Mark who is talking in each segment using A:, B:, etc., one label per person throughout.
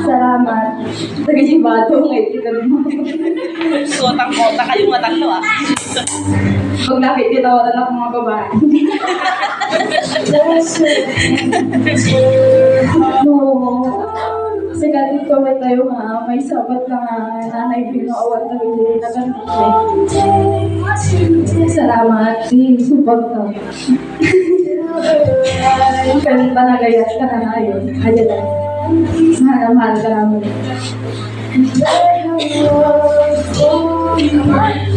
A: Salamat. Nagsibato ngayon kita mo.
B: Kotang-kota kayong matalo ah.
A: Pag nakikita ko na ng mga babae. Kasi galing ko may tayo nga, may sabat na nga, nanay pinaawan na hindi na ganun. Salamat. Di, support ka. Kanil pa nagayat ka na ngayon. Kaya lang. Sana mahal ka namin.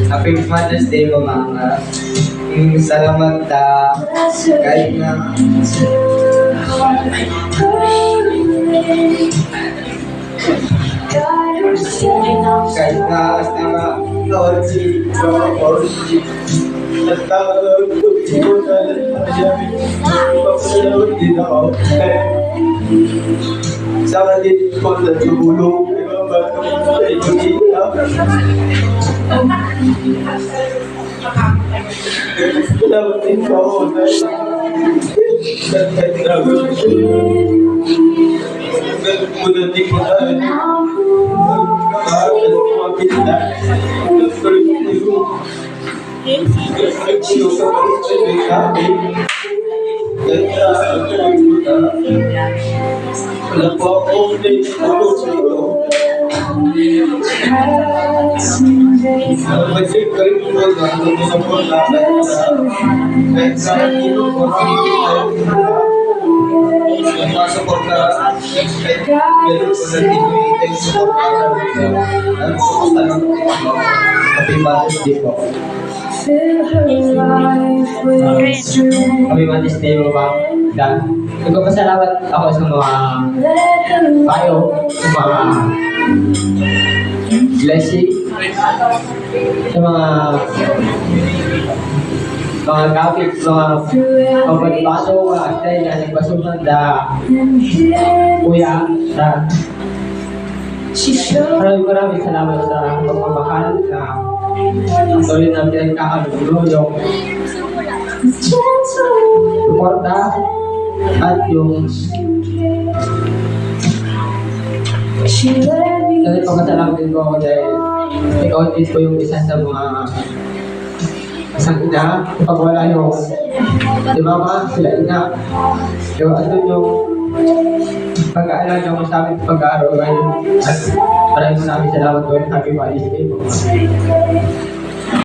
C: Happy Mother's Day mo, Mama. Yung salamat na kahit na kahit na na si Mama Orsi. At tawag ko. Sama ko na tumulong. Diba ba? Sa inyo Salamat din ako dahil nagkatrabaho ko. Ganun po na din ko ko ko sa ko na po ako din tulog sa ito. Masih kayo po na ano sa na kahit sa ilo po Napasok na kahit meron po na tinitay sa po ang kumusta lang po Happy Mother's Day po Mother's Day po ba? Dan Nagpapasalamat ako sa mga payo, sa mga blessing, sa mga mga gamit, mga pagpagpaso, mga atay na nagpasunan da kuya, da maraming maraming salamat sa pagmamahal na tuloy na pinagkakalulo yung suporta at yung Dahil pagkasalamat din po ako dahil ikaw din po yung isa sa mga isang ina, kapag wala yung di ba ma, sila ina. Yung ano yung pag-aalala ko sa amin pag-aaral ngayon. At maraming maraming salamat po. Happy Father's Day.